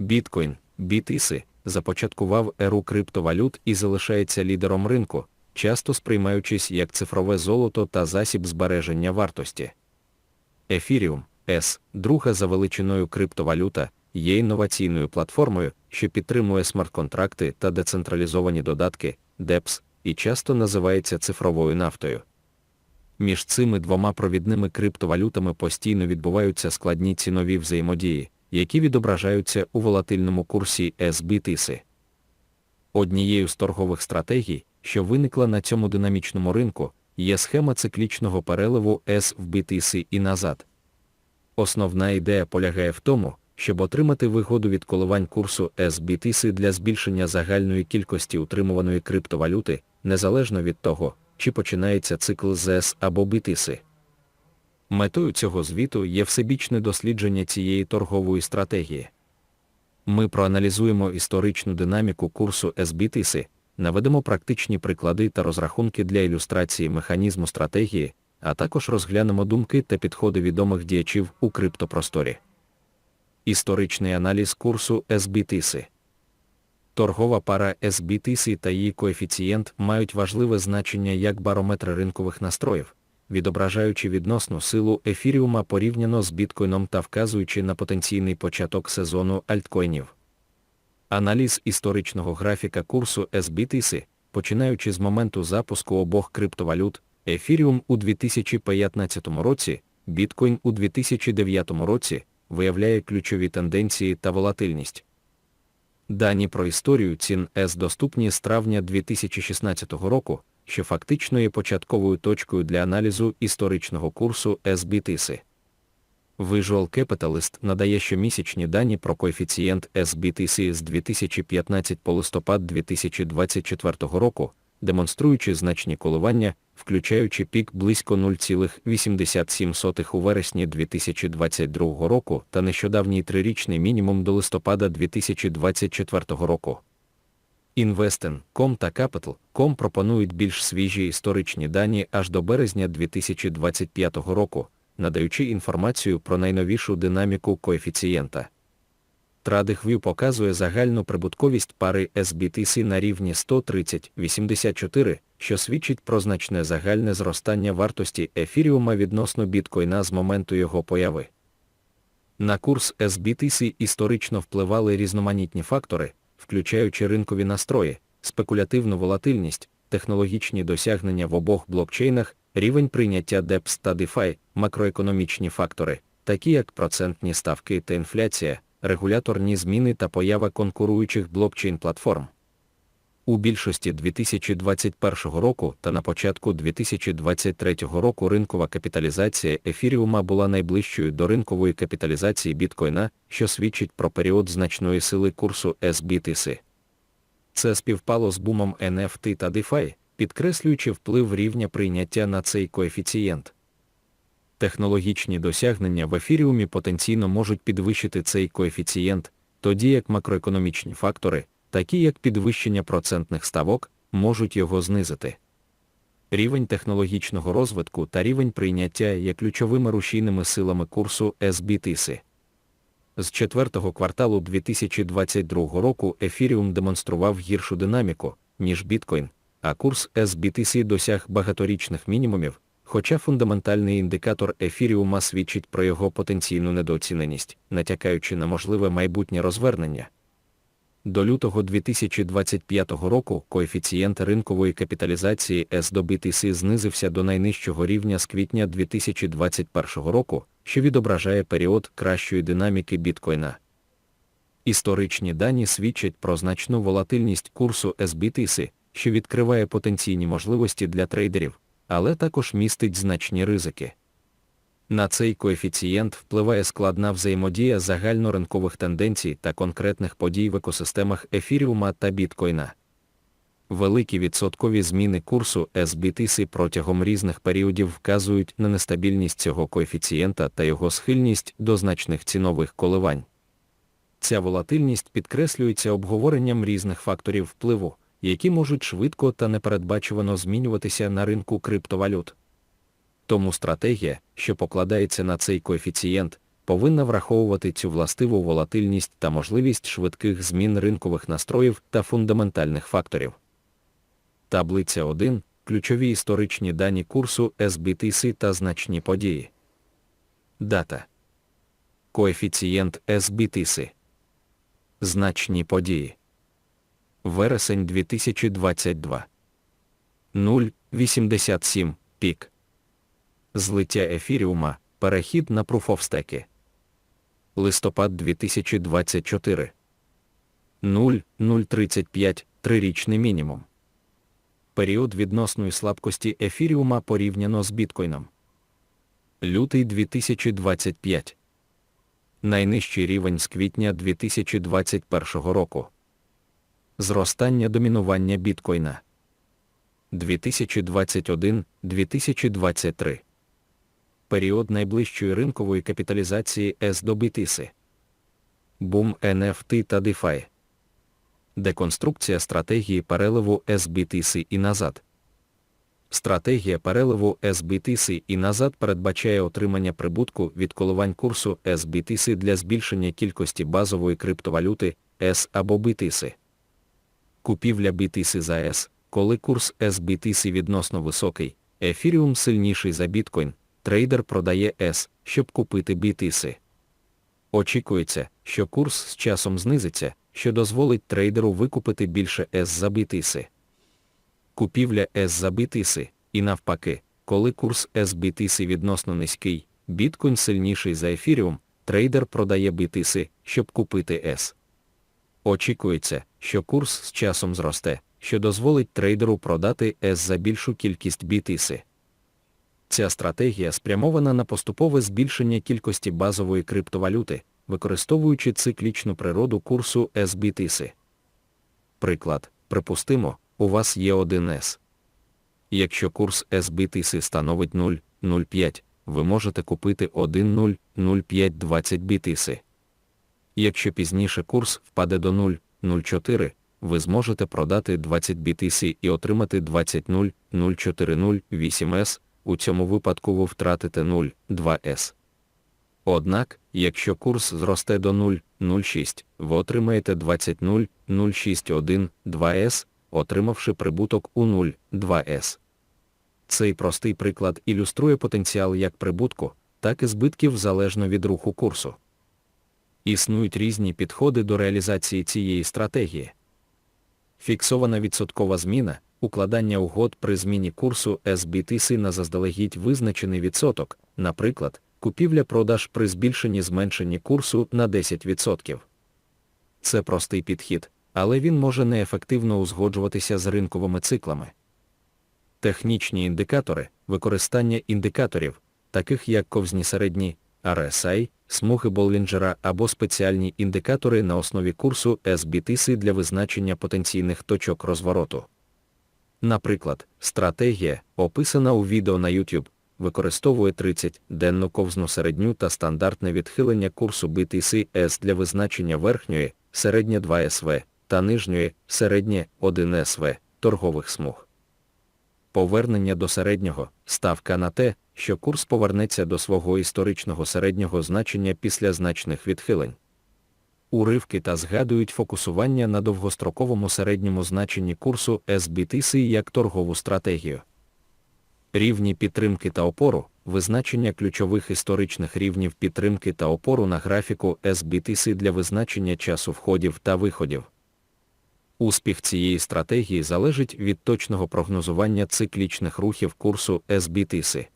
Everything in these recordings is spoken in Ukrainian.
Біткоін, BTC, започаткував еру криптовалют і залишається лідером ринку, часто сприймаючись як цифрове золото та засіб збереження вартості. Ефіріум С, друга за величиною криптовалюта, є інноваційною платформою, що підтримує смарт-контракти та децентралізовані додатки, DEPS, і часто називається цифровою нафтою. Між цими двома провідними криптовалютами постійно відбуваються складні цінові взаємодії, які відображаються у волатильному курсі SBTC. Однією з торгових стратегій, що виникла на цьому динамічному ринку, є схема циклічного переливу S в BTC і назад. Основна ідея полягає в тому, щоб отримати вигоду від коливань курсу SBTC для збільшення загальної кількості утримуваної криптовалюти, незалежно від того, чи починається цикл з S або BTC. Метою цього звіту є всебічне дослідження цієї торгової стратегії. Ми проаналізуємо історичну динаміку курсу SBTC, наведемо практичні приклади та розрахунки для ілюстрації механізму стратегії, а також розглянемо думки та підходи відомих діячів у криптопросторі. Історичний аналіз курсу SBTC Торгова пара SBTC та її коефіцієнт мають важливе значення як барометри ринкових настроїв, відображаючи відносну силу ефіріума порівняно з біткоїном та вказуючи на потенційний початок сезону альткоїнів. Аналіз історичного графіка курсу SBTC, починаючи з моменту запуску обох криптовалют, ефіріум у 2015 році, біткоін у 2009 році, виявляє ключові тенденції та волатильність. Дані про історію цін С доступні з травня 2016 року, що фактично є початковою точкою для аналізу історичного курсу SBTC. Visual Capitalist надає щомісячні дані про коефіцієнт SBTC з 2015 по листопад 2024 року, демонструючи значні коливання, включаючи пік близько 0,87 у вересні 2022 року та нещодавній трирічний мінімум до листопада 2024 року. Investen.com та Capital.com пропонують більш свіжі історичні дані аж до березня 2025 року, надаючи інформацію про найновішу динаміку коефіцієнта. TradingView показує загальну прибутковість пари SBTC на рівні 130,84, що свідчить про значне загальне зростання вартості ефіріума відносно біткоїна з моменту його появи. На курс SBTC історично впливали різноманітні фактори, включаючи ринкові настрої, спекулятивну волатильність, технологічні досягнення в обох блокчейнах, рівень прийняття DEPS та DeFi, макроекономічні фактори, такі як процентні ставки та інфляція, регуляторні зміни та поява конкуруючих блокчейн-платформ. У більшості 2021 року та на початку 2023 року ринкова капіталізація ефіріума була найближчою до ринкової капіталізації біткоїна, що свідчить про період значної сили курсу SBTC. Це співпало з бумом NFT та DeFi, підкреслюючи вплив рівня прийняття на цей коефіцієнт. Технологічні досягнення в ефіріумі потенційно можуть підвищити цей коефіцієнт, тоді як макроекономічні фактори, такі як підвищення процентних ставок, можуть його знизити. Рівень технологічного розвитку та рівень прийняття є ключовими рушійними силами курсу SBTC. З четвертого кварталу 2022 року ефіріум демонстрував гіршу динаміку, ніж біткоін, а курс SBTC досяг багаторічних мінімумів, хоча фундаментальний індикатор ефіріума свідчить про його потенційну недооціненість, натякаючи на можливе майбутнє розвернення. До лютого 2025 року коефіцієнт ринкової капіталізації S знизився до найнижчого рівня з квітня 2021 року, що відображає період кращої динаміки біткоїна. Історичні дані свідчать про значну волатильність курсу SBTC, що відкриває потенційні можливості для трейдерів, але також містить значні ризики. На цей коефіцієнт впливає складна взаємодія загальноринкових тенденцій та конкретних подій в екосистемах ефіріума та біткоїна. Великі відсоткові зміни курсу SBTC протягом різних періодів вказують на нестабільність цього коефіцієнта та його схильність до значних цінових коливань. Ця волатильність підкреслюється обговоренням різних факторів впливу, які можуть швидко та непередбачувано змінюватися на ринку криптовалют. Тому стратегія, що покладається на цей коефіцієнт, повинна враховувати цю властиву волатильність та можливість швидких змін ринкових настроїв та фундаментальних факторів. Таблиця 1. Ключові історичні дані курсу SBTC та значні події. Дата. Коефіцієнт SBTC. Значні події. Вересень 2022. 0,87 пік. Злиття ефіріума. Перехід на пруфовстеки. Листопад 2024. 0,035 трирічний мінімум. Період відносної слабкості ефіріума порівняно з біткоїном. Лютий 2025. Найнижчий рівень з квітня 2021 року. Зростання домінування біткоїна. 2021-2023. Період найближчої ринкової капіталізації S до BTC. Бум NFT та DeFi. Деконструкція стратегії переливу SBTC і назад. Стратегія переливу SBTC і назад передбачає отримання прибутку від коливань курсу SBTC для збільшення кількості базової криптовалюти S або BTC. Купівля BTC за S, коли курс SBTC відносно високий, ефіріум сильніший за біткоін, трейдер продає S, щоб купити BTC. Очікується, що курс з часом знизиться, що дозволить трейдеру викупити більше S за BTC. Купівля S за BTC, і навпаки, коли курс SBTC відносно низький, біткоін сильніший за ефіріум, трейдер продає BTC, щоб купити S. Очікується, що курс з часом зросте, що дозволить трейдеру продати S за більшу кількість BTC. Ця стратегія спрямована на поступове збільшення кількості базової криптовалюти, використовуючи циклічну природу курсу SBTC. Приклад, припустимо, у вас є 1С. Якщо курс SBTC становить 0,05, ви можете купити 1,00520 BTC. Якщо пізніше курс впаде до 0,04, ви зможете продати 20 BTC і отримати 20,04008S, у цьому випадку ви втратите 0,2S. Однак, якщо курс зросте до 0,06, ви отримаєте 20,00612S, отримавши прибуток у 0,2S. Цей простий приклад ілюструє потенціал як прибутку, так і збитків залежно від руху курсу. Існують різні підходи до реалізації цієї стратегії. Фіксована відсоткова зміна, укладання угод при зміні курсу SBTC на заздалегідь визначений відсоток, наприклад, купівля-продаж при збільшенні зменшенні курсу на 10%. Це простий підхід, але він може неефективно узгоджуватися з ринковими циклами. Технічні індикатори, використання індикаторів, таких як ковзні середні, RSI, смуги Боллінджера або спеціальні індикатори на основі курсу SBTC для визначення потенційних точок розвороту. Наприклад, стратегія, описана у відео на YouTube, використовує 30 денну ковзну середню та стандартне відхилення курсу BTC S для визначення верхньої, середнє 2 СВ та нижньої, середнє 1 СВ торгових смуг. Повернення до середнього ставка на те, що курс повернеться до свого історичного середнього значення після значних відхилень. Уривки та згадують фокусування на довгостроковому середньому значенні курсу SBTC як торгову стратегію. Рівні підтримки та опору, визначення ключових історичних рівнів підтримки та опору на графіку SBTC для визначення часу входів та виходів. Успіх цієї стратегії залежить від точного прогнозування циклічних рухів курсу SBTC.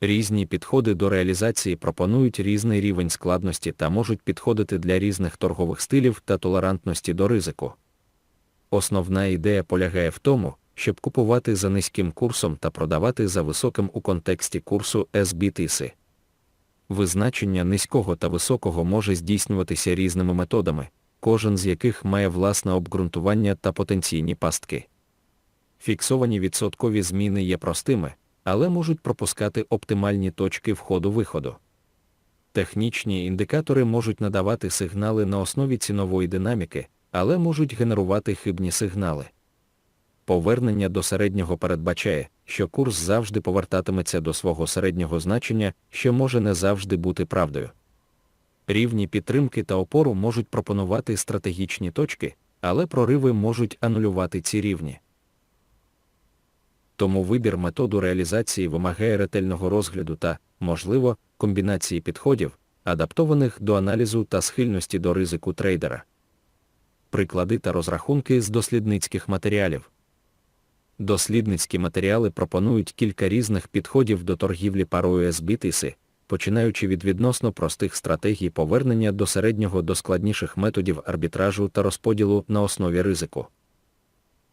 Різні підходи до реалізації пропонують різний рівень складності та можуть підходити для різних торгових стилів та толерантності до ризику. Основна ідея полягає в тому, щоб купувати за низьким курсом та продавати за високим у контексті курсу SBTC. Визначення низького та високого може здійснюватися різними методами, кожен з яких має власне обґрунтування та потенційні пастки. Фіксовані відсоткові зміни є простими, але можуть пропускати оптимальні точки входу-виходу. Технічні індикатори можуть надавати сигнали на основі цінової динаміки, але можуть генерувати хибні сигнали. Повернення до середнього передбачає, що курс завжди повертатиметься до свого середнього значення, що може не завжди бути правдою. Рівні підтримки та опору можуть пропонувати стратегічні точки, але прориви можуть анулювати ці рівні. Тому вибір методу реалізації вимагає ретельного розгляду та, можливо, комбінації підходів, адаптованих до аналізу та схильності до ризику трейдера. Приклади та розрахунки з дослідницьких матеріалів. Дослідницькі матеріали пропонують кілька різних підходів до торгівлі парою SBTC, починаючи від відносно простих стратегій повернення до середнього до складніших методів арбітражу та розподілу на основі ризику.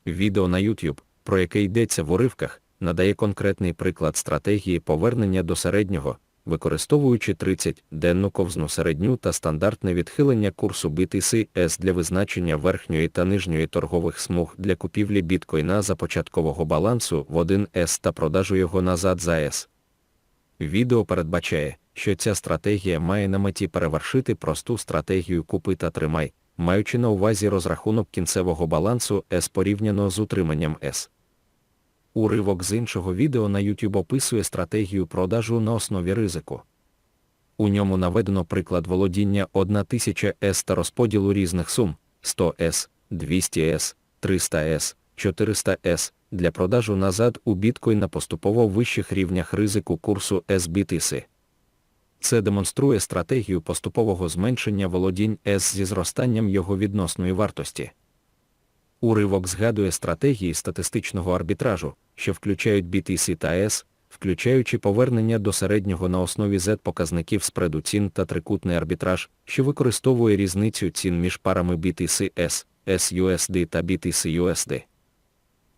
Відео на YouTube, про яке йдеться в уривках, надає конкретний приклад стратегії повернення до середнього, використовуючи 30-денну ковзну середню та стандартне відхилення курсу BTC S для визначення верхньої та нижньої торгових смуг для купівлі біткоїна за початкового балансу в 1С та продажу його назад за S. Відео передбачає, що ця стратегія має на меті перевершити просту стратегію купи та тримай, маючи на увазі розрахунок кінцевого балансу S порівняно з утриманням S. Уривок з іншого відео на YouTube описує стратегію продажу на основі ризику. У ньому наведено приклад володіння 1000 S та розподілу різних сум 100S, 200S, 300S, 400S для продажу назад у біткоін на поступово вищих рівнях ризику курсу SBTC. Це демонструє стратегію поступового зменшення володінь S зі зростанням його відносної вартості. Уривок згадує стратегії статистичного арбітражу, що включають BTC та S, включаючи повернення до середнього на основі Z показників спреду цін та трикутний арбітраж, що використовує різницю цін між парами BTC S, SUSD та BTC USD.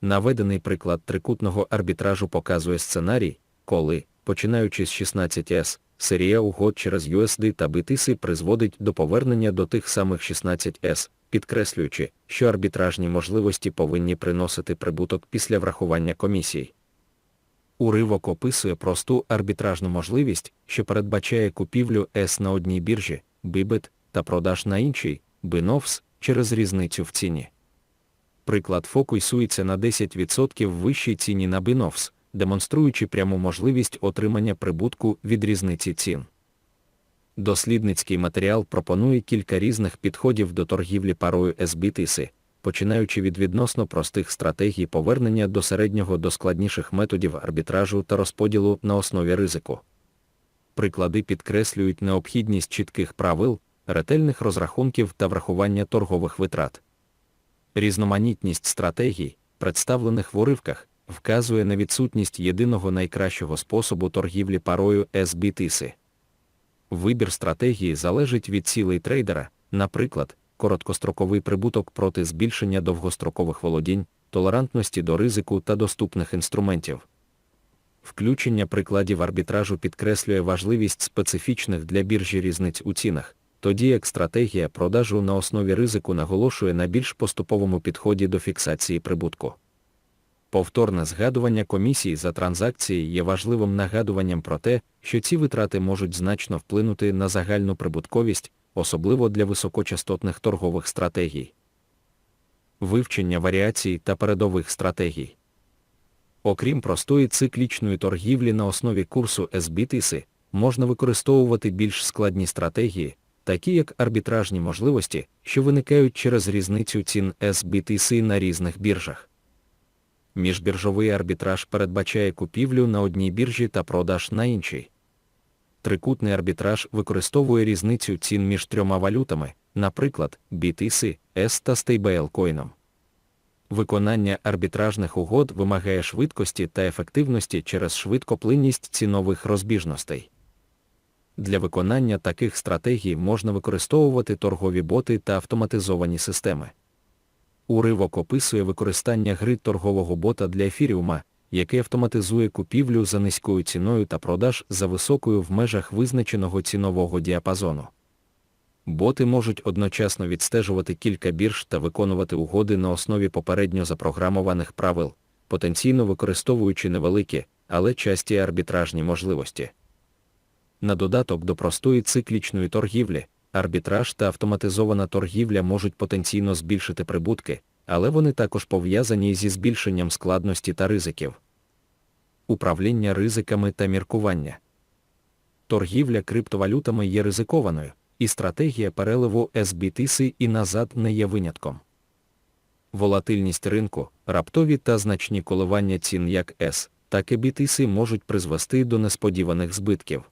Наведений приклад трикутного арбітражу показує сценарій, коли, починаючи з 16S, серія угод через USD та BTC призводить до повернення до тих самих 16S, підкреслюючи, що арбітражні можливості повинні приносити прибуток після врахування комісій. Уривок описує просту арбітражну можливість, що передбачає купівлю S на одній біржі, Bybit, та продаж на іншій, BNOVS, через різницю в ціні. Приклад фокусується на 10% вищій ціні на BNOVS, демонструючи пряму можливість отримання прибутку від різниці цін. Дослідницький матеріал пропонує кілька різних підходів до торгівлі парою SBTC, починаючи від відносно простих стратегій повернення до середнього до складніших методів арбітражу та розподілу на основі ризику. Приклади підкреслюють необхідність чітких правил, ретельних розрахунків та врахування торгових витрат. Різноманітність стратегій, представлених в уривках, вказує на відсутність єдиного найкращого способу торгівлі парою SBTC. Вибір стратегії залежить від цілей трейдера, наприклад, короткостроковий прибуток проти збільшення довгострокових володінь, толерантності до ризику та доступних інструментів. Включення прикладів арбітражу підкреслює важливість специфічних для біржі різниць у цінах, тоді як стратегія продажу на основі ризику наголошує на більш поступовому підході до фіксації прибутку. Повторне згадування комісії за транзакції є важливим нагадуванням про те, що ці витрати можуть значно вплинути на загальну прибутковість, особливо для високочастотних торгових стратегій. Вивчення варіацій та передових стратегій. Окрім простої циклічної торгівлі на основі курсу SBTC, можна використовувати більш складні стратегії, такі як арбітражні можливості, що виникають через різницю цін SBTC на різних біржах. Міжбіржовий арбітраж передбачає купівлю на одній біржі та продаж на іншій. Трикутний арбітраж використовує різницю цін між трьома валютами, наприклад, BTC, S та стейблкоїном. Виконання арбітражних угод вимагає швидкості та ефективності через швидкоплинність цінових розбіжностей. Для виконання таких стратегій можна використовувати торгові боти та автоматизовані системи. Уривок описує використання гри торгового бота для ефіріума, який автоматизує купівлю за низькою ціною та продаж за високою в межах визначеного цінового діапазону. Боти можуть одночасно відстежувати кілька бірж та виконувати угоди на основі попередньо запрограмованих правил, потенційно використовуючи невеликі, але часті арбітражні можливості. На додаток до простої циклічної торгівлі, арбітраж та автоматизована торгівля можуть потенційно збільшити прибутки, але вони також пов'язані зі збільшенням складності та ризиків. Управління ризиками та міркування. Торгівля криптовалютами є ризикованою, і стратегія переливу SBTC і назад не є винятком. Волатильність ринку, раптові та значні коливання цін як S, так і BTC можуть призвести до несподіваних збитків.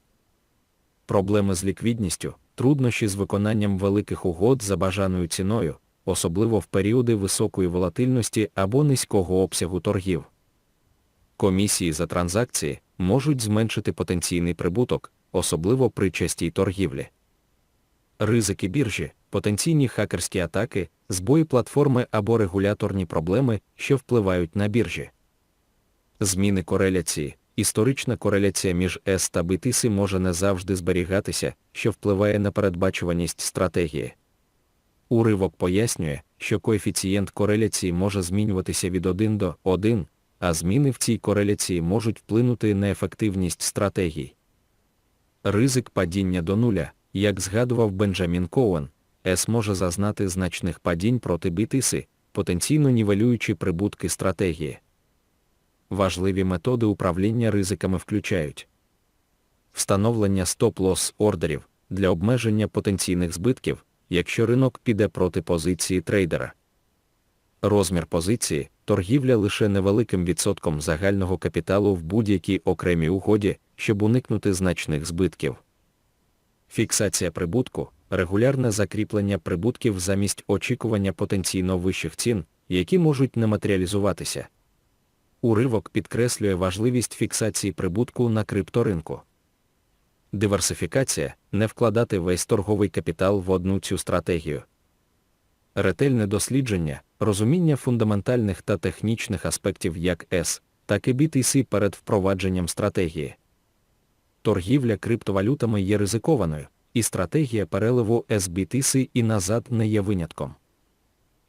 Проблеми з ліквідністю, труднощі з виконанням великих угод за бажаною ціною, особливо в періоди високої волатильності або низького обсягу торгів. Комісії за транзакції можуть зменшити потенційний прибуток, особливо при частій торгівлі. Ризики біржі, потенційні хакерські атаки, збої платформи або регуляторні проблеми, що впливають на біржі. Зміни кореляції. Історична кореляція між S та BTC може не завжди зберігатися, що впливає на передбачуваність стратегії. Уривок пояснює, що коефіцієнт кореляції може змінюватися від 1 до 1, а зміни в цій кореляції можуть вплинути на ефективність стратегій. Ризик падіння до нуля, як згадував Бенджамін Коуен, S може зазнати значних падінь проти BTC, потенційно нівелюючи прибутки стратегії. Важливі методи управління ризиками включають встановлення стоп-лосс ордерів для обмеження потенційних збитків, якщо ринок піде проти позиції трейдера. Розмір позиції торгівля лише невеликим відсотком загального капіталу в будь-якій окремій угоді, щоб уникнути значних збитків. Фіксація прибутку регулярне закріплення прибутків замість очікування потенційно вищих цін, які можуть не матеріалізуватися. Уривок підкреслює важливість фіксації прибутку на крипторинку. Диверсифікація не вкладати весь торговий капітал в одну цю стратегію. Ретельне дослідження, розуміння фундаментальних та технічних аспектів як S, так і BTC перед впровадженням стратегії. Торгівля криптовалютами є ризикованою, і стратегія переливу SBTC і назад не є винятком.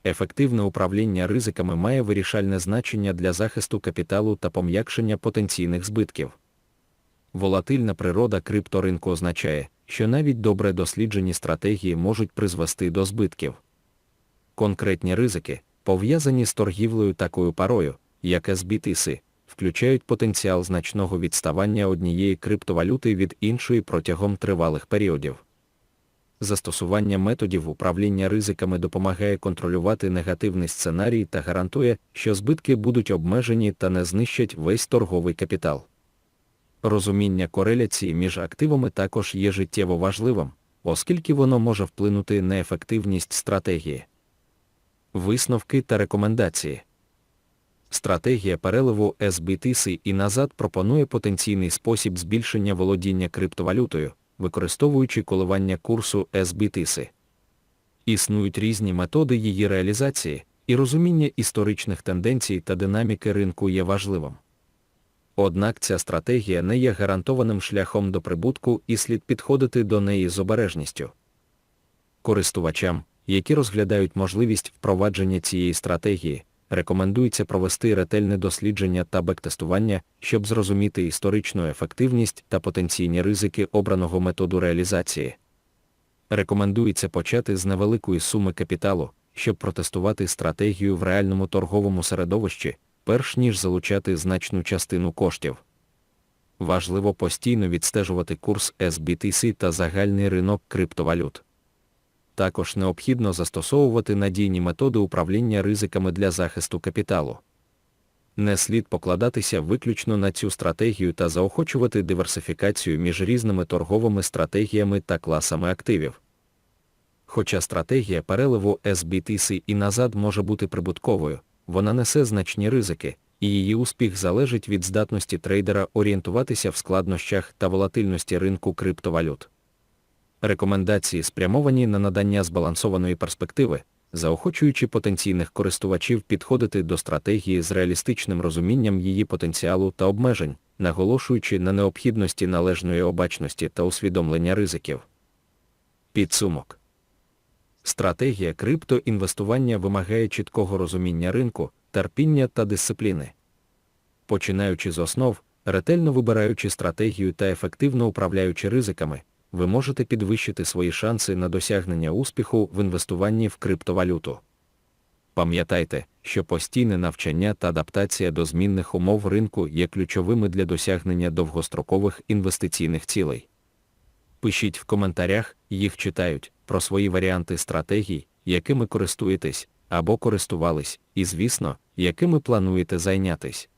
Ефективне управління ризиками має вирішальне значення для захисту капіталу та пом'якшення потенційних збитків. Волатильна природа крипторинку означає, що навіть добре досліджені стратегії можуть призвести до збитків. Конкретні ризики, пов'язані з торгівлею такою парою, як SBTC, включають потенціал значного відставання однієї криптовалюти від іншої протягом тривалих періодів. Застосування методів управління ризиками допомагає контролювати негативний сценарій та гарантує, що збитки будуть обмежені та не знищать весь торговий капітал. Розуміння кореляції між активами також є життєво важливим, оскільки воно може вплинути на ефективність стратегії. Висновки та рекомендації. Стратегія переливу SBTC і назад пропонує потенційний спосіб збільшення володіння криптовалютою, використовуючи коливання курсу SBTC. Існують різні методи її реалізації, і розуміння історичних тенденцій та динаміки ринку є важливим. Однак ця стратегія не є гарантованим шляхом до прибутку і слід підходити до неї з обережністю. Користувачам, які розглядають можливість впровадження цієї стратегії, рекомендується провести ретельне дослідження та бектестування, щоб зрозуміти історичну ефективність та потенційні ризики обраного методу реалізації. Рекомендується почати з невеликої суми капіталу, щоб протестувати стратегію в реальному торговому середовищі, перш ніж залучати значну частину коштів. Важливо постійно відстежувати курс SBTC та загальний ринок криптовалют. Також необхідно застосовувати надійні методи управління ризиками для захисту капіталу. Не слід покладатися виключно на цю стратегію та заохочувати диверсифікацію між різними торговими стратегіями та класами активів. Хоча стратегія переливу SBTC і назад може бути прибутковою, вона несе значні ризики, і її успіх залежить від здатності трейдера орієнтуватися в складнощах та волатильності ринку криптовалют. Рекомендації спрямовані на надання збалансованої перспективи, заохочуючи потенційних користувачів підходити до стратегії з реалістичним розумінням її потенціалу та обмежень, наголошуючи на необхідності належної обачності та усвідомлення ризиків. Підсумок Стратегія криптоінвестування вимагає чіткого розуміння ринку, терпіння та дисципліни. Починаючи з основ, ретельно вибираючи стратегію та ефективно управляючи ризиками, ви можете підвищити свої шанси на досягнення успіху в інвестуванні в криптовалюту. Пам'ятайте, що постійне навчання та адаптація до змінних умов ринку є ключовими для досягнення довгострокових інвестиційних цілей. Пишіть в коментарях, їх читають, про свої варіанти стратегій, якими користуєтесь, або користувались, і звісно, якими плануєте зайнятись.